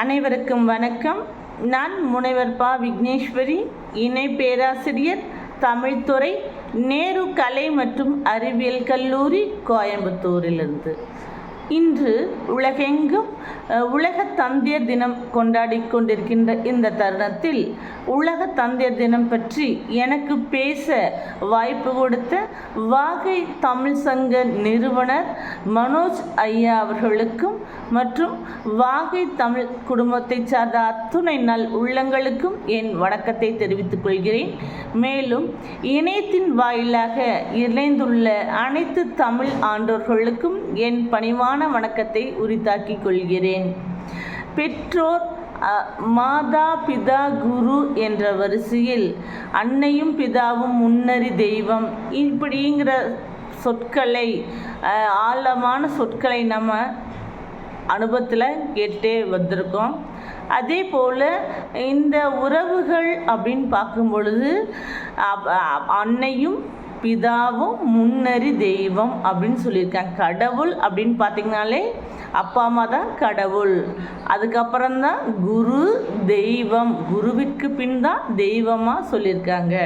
அனைவருக்கும் வணக்கம். நான் முனைவர் பா. விக்னேஸ்வரி இணை பேராசிரியர் தமிழ்துறை நேரு கலை மற்றும் அறிவியல் கல்லூரி கோயம்புத்தூரிலிருந்து. இன்று உலகெங்கும் உலக தந்தையர் தினம் கொண்டாடி கொண்டிருக்கின்ற இந்த தருணத்தில் உலக தந்தையர் தினம் பற்றி எனக்கு பேச வாய்ப்பு கொடுத்த வாகை தமிழ் சங்க நிறுவனர் மனோஜ் ஐயா அவர்களுக்கும் மற்றும் வாகை தமிழ் குடும்பத்தைச் சார்ந்த அத்துணை நல் உள்ளங்களுக்கும் என் வணக்கத்தை தெரிவித்துக் கொள்கிறேன். மேலும் இணையத்தின் வாயிலாக இணைந்துள்ள அனைத்து தமிழ் ஆண்டோர்களுக்கும் என் பணிவான வணக்கத்தை உரித்தாக்கிக் கொள்கிறேன். பெற்றோர் மாதா பிதா குரு என்ற வரிசையில் அன்னையும் பிதாவும் முன்னறி தெய்வம். இப்படிங்கிற சொற்களை ஆழமான சொற்களை நம்ம அனுபவத்தில் கேட்டே வந்திருக்கோம். அதே போல் இந்த உறவுகள் அப்படின்னு பார்க்கும் பொழுது அப்- அன்னையும் பிதாவும் முன்னறி தெய்வம் அப்படின்னு சொல்லியிருக்காங்க. கடவுள் அப்படின்னு பார்த்தீங்கனாலே அப்பா அம்மா தான் கடவுள். அதுக்கப்புறம்தான் குரு தெய்வம். குருவிற்கு பின் தான் தெய்வமாக சொல்லியிருக்காங்க.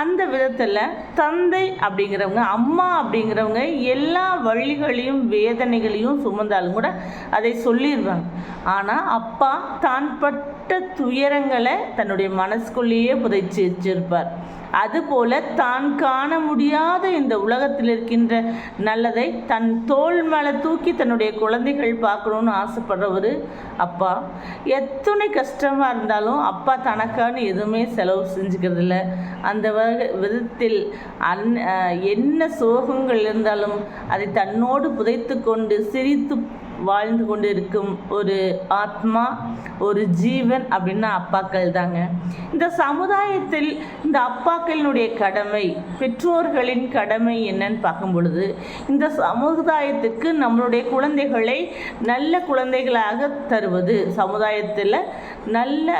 அந்த விதத்தில் தந்தை அப்படிங்கிறவங்க அம்மா அப்படிங்கிறவங்க எல்லா வழிகளையும் வேதனைகளையும் சுமந்தாலும் கூட அதை சொல்லிடுவாங்க ஆனால் அப்பா தான் பட்ட துயரங்களை தன்னுடைய மனசுக்குள்ளேயே புதைச்சி வச்சிருப்பார். அதுபோல தான் காண முடியாத இந்த உலகத்தில் இருக்கின்ற நல்லதை தன் தோள் மேலே தூக்கி தன்னுடைய குழந்தைகள் பார்க்கணுன்னு ஆசைப்படுறவர் அப்பா. எத்தனை கஷ்டமாக இருந்தாலும் அப்பா தனக்கான எதுவுமே செலவு செஞ்சுக்கிறதில்ல. அந்த வக விதத்தில் அன் என்ன சோகங்கள் இருந்தாலும் அதை தன்னோடு புதைத்து கொண்டு சிரித்து வாழ்ந்து கொண்டு இருக்கும் ஒரு ஆத்மா ஒரு ஜீவன் அப்படின்னா அப்பாக்கள் தாங்க இந்த சமுதாயத்தில் இந்த அப்பாக்களினுடைய கடமை பெற்றோர்களின் கடமை என்னன்னு பார்க்கும் பொழுது இந்த சமுதாயத்துக்கு நம்மளுடைய குழந்தைகளை நல்ல குழந்தைகளாக தருவது சமுதாயத்தில் நல்ல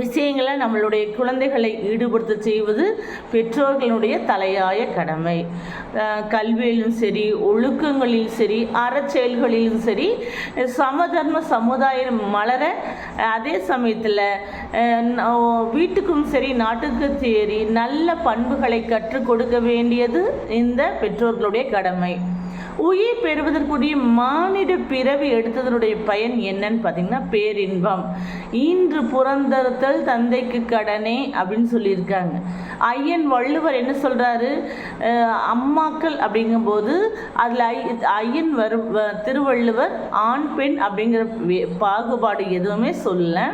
விஷயங்களை நம்மளுடைய குழந்தைகளை ஈடுபடுத்த செய்வது பெற்றோர்களுடைய தலையாய கடமை. கல்வியிலும் சரி ஒழுக்கங்களிலும் சரி அறச்செயல்களிலும் சரி சமதர்ம சமுதாயம் மலர அதே சமயத்தில் வீட்டுக்கும் சரி நாட்டுக்கும் சரி நல்ல பண்புகளை கற்றுக் கொடுக்க வேண்டியது இந்த பெற்றோர்களுடைய கடமை. உயிர் பெறுவதற்குரிய மானிட பிறவி எடுத்ததனுடைய பயன் என்னன்னு பார்த்தீங்கன்னா பேரின்பம். இன்று புறந்தறுத்தல் தந்தைக்கு கடனே அப்படின்னு சொல்லியிருக்காங்க. ஐயன் வள்ளுவர் என்ன சொல்கிறாரு அம்மாக்கள் அப்படிங்கும்போது அதில் ஐ ஐயன் வரு வ- திருவள்ளுவர் ஆண் பெண் அப்படிங்கிற பாகுபாடு எதுவுமே சொல்ல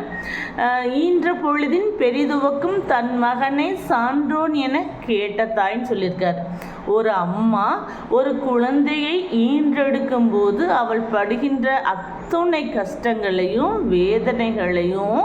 ஈன்ற பொழுதின் பெரிதுவக்கும் தன் மகனை சான்றோன் என கேட்ட தாய்ன்னு சொல்லியிருக்காரு. ஒரு அம்மா ஒரு குழந்தையை ஈன்றெடுக்கும் போது அவள் படுகின்ற அத்துணை கஷ்டங்களையும் வேதனைகளையும்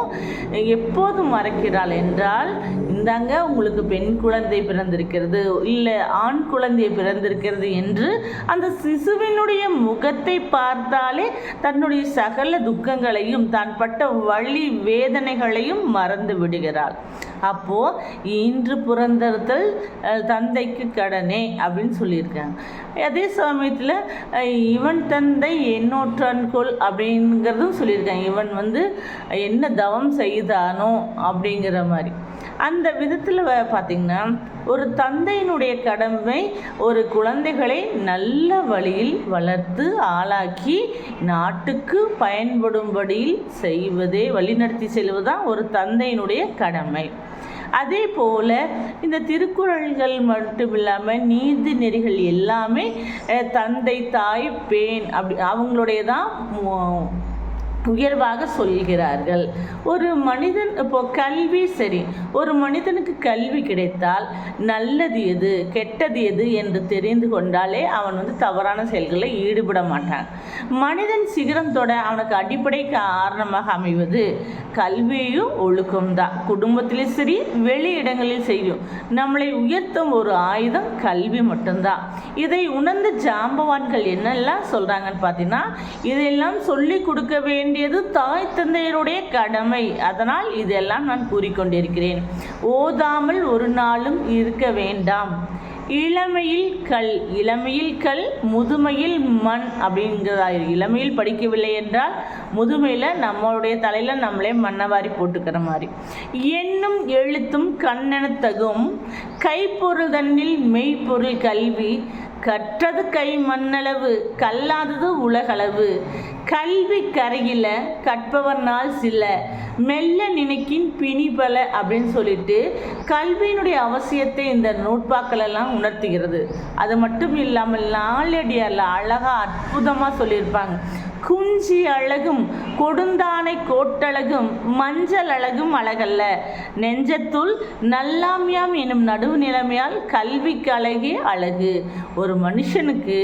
எப்போது மறக்கிறாள் என்றால் இந்தாங்க உங்களுக்கு பெண் குழந்தை பிறந்திருக்கிறது இல்லை ஆண் குழந்தை பிறந்திருக்கிறது என்று அந்த சிசுவினுடைய முகத்தை பார்த்தாலே தன்னுடைய சகல துக்கங்களையும் தான் பட்ட வழி வேதனைகளையும் மறந்து விடுகிறாள். அப்போது இன்று புறந்தறுத்தல் தந்தைக்கு கடனே அப்படின்னு சொல்லியிருக்காங்க. அதே சமயத்தில் இவன் தந்தை என்னோற்றன்கொள் அப்படிங்கிறதும் சொல்லியிருக்காங்க. இவன் வந்து என்ன தவம் செய்தானோ அப்படிங்கிற மாதிரி. அந்த விதத்தில் பார்த்திங்கன்னா ஒரு தந்தையினுடைய கடமை ஒரு குழந்தைகளை நல்ல வழியில் வளர்த்து ஆளாக்கி நாட்டுக்கு பயன்படும்படியில் செய்வதே வழிநடத்தி செல்வதுதான் ஒரு தந்தையினுடைய கடமை. அதே போல் இந்த திருக்குறள்கள் மட்டும் இல்லாமல் நீதி நெறிகள் எல்லாமே தந்தை தாய் பேன் அப்படி அவங்களுடைய தான் உயர்வாக சொல்கிறார்கள். ஒரு மனிதன் இப்போ கல்வி சரி ஒரு மனிதனுக்கு கல்வி கிடைத்தால் நல்லது எது கெட்டது எது என்று தெரிந்து கொண்டாலே அவன் வந்து தவறான செயல்களில் ஈடுபட மாட்டான். மனிதன் சிகரம் தொட அவனுக்கு அடிப்படை காரணமாக அமைவது கல்வியும் ஒழுக்கம் தான். குடும்பத்திலும் சரி வெளி இடங்களில் செய்யும் நம்மளை உயர்த்தும் ஒரு ஆயுதம் கல்வி மட்டும்தான். இதை உணர்ந்த ஜாம்பவான்கள் என்னெல்லாம் சொல்கிறாங்கன்னு பார்த்தீங்கன்னா இதெல்லாம் சொல்லி கொடுக்க வேண்டும் வேண்டியது தாய் தந்தையருடைய கடமை. அதனால் இதெல்லாம் நான் கூறிக்கொண்டிருக்கிறேன். ஓதாமல் ஒரு நாளும் இருக்க வேண்டாம். இளமையில் கல் இளமையில் கல் முதுமையில் மண் அப்படிங்கிறதா இளமையில் படிக்கவில்லை என்றால் முதுமையில் நம்மளுடைய தலையில் நம்மளே மண்ணவாரி போட்டுக்கிற மாதிரி. எண்ணும் எழுத்தும் கண்ணெனத்தகும் கைப்பொருள் தன்னில் மெய்ப்பொருள் கல்வி. கற்றது கை மண்ணளவு கல்லாதது உலகளவு. கல்வி கரையில் கற்பவர் நாள் சில. மெல்ல நினைக்கின் பிணிபல அப்படின்னு சொல்லிட்டு கல்வியினுடைய அவசியத்தை இந்த நோட்பாக்களெல்லாம் உணர்த்துகிறது. அது மட்டும் இல்லாமல் நாளடியாரில் அழகாக அற்புதமாக சொல்லியிருப்பாங்க. குறிஞ்சி அழகும் கொடுந்தானை கோட்டழகும் மஞ்சள் அழகும் அழகல்ல. நெஞ்சத்துள் நல்லாமியாம் எனும் நடுவு நிலைமையால் கல்விக்கு அழகே அழகு. ஒரு மனுஷனுக்கு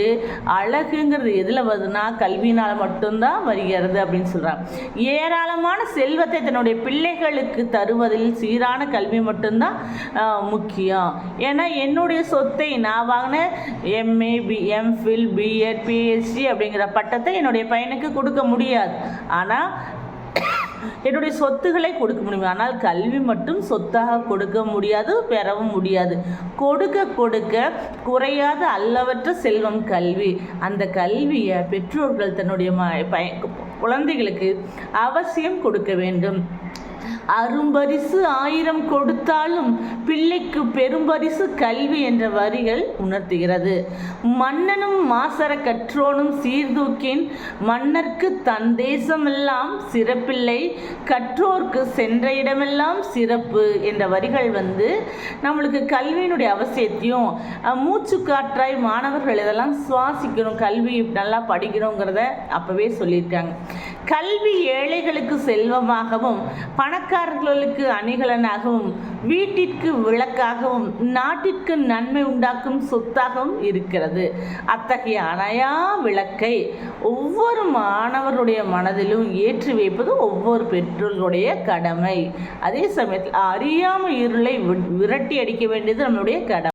அழகுங்கிறது எதில் வருதுன்னா கல்வினால் மட்டும்தான் வருகிறது அப்படின்னு சொல்கிறான் ஏராளமான செல்வத்தை தன்னுடைய பிள்ளைகளுக்கு தருவதில் சீரான கல்வி மட்டும்தான் முக்கியம். ஏன்னா என்னுடைய சொத்தை நான் வாங்கின MA B MPhil BEd PhD அப்படிங்கிற பட்டத்தை என்னுடைய பையனுக்கு கொடுக்க முடியாது. ஆனால் என்னுடைய சொத்துக்களை கொடுக்க முடியும். ஆனால் கல்வி மட்டும் சொத்தாக கொடுக்க முடியாது பெறவும் முடியாது. கொடுக்க கொடுக்க குறையாத அல்லவற்ற செல்வம் கல்வி. அந்த கல்வியை பெற்றோர்கள் தன்னுடைய ம பய குழந்தைகளுக்கு அவசியம் கொடுக்க வேண்டும். அரும்பரிசு ஆயிரம் கொடுத்தாலும் பிள்ளைக்கு பெரும்பரிசு கல்வி என்ற வரிகள் உணர்த்துகிறது. மன்னனும் மாசர கற்றோனும் சீர்தூக்கின் மன்னர்க்கு தன் தேசமெல்லாம் சிறப்பில்லை கற்றோர்க்கு சென்ற இடமெல்லாம் சிறப்பு என்ற வரிகள் வந்து நம்மளுக்கு கல்வியினுடைய அவசியத்தையும் மூச்சு காற்றாய் மாணவர்கள் இதெல்லாம் சுவாசிக்கணும் கல்வி நல்லா படிக்கணுங்கிறத அப்போவே சொல்லியிருக்காங்க. கல்வி ஏழைகளுக்கு செல்வமாகவும் பணக்காரர்களுக்கு அணிகலனாகவும் வீட்டிற்கு விளக்காகவும் நாட்டிற்கு நன்மை உண்டாக்கும் சொத்தாகவும் இருக்கிறது. அத்தகைய அணையா விளக்கை ஒவ்வொரு மாணவருடைய மனதிலும் ஏற்றி வைப்பது ஒவ்வொரு பெற்றோர்களுடைய கடமை. அதே சமயத்தில் அறியாமல் இருளை விரட்டி அடிக்க வேண்டியது நம்மளுடைய கடமை.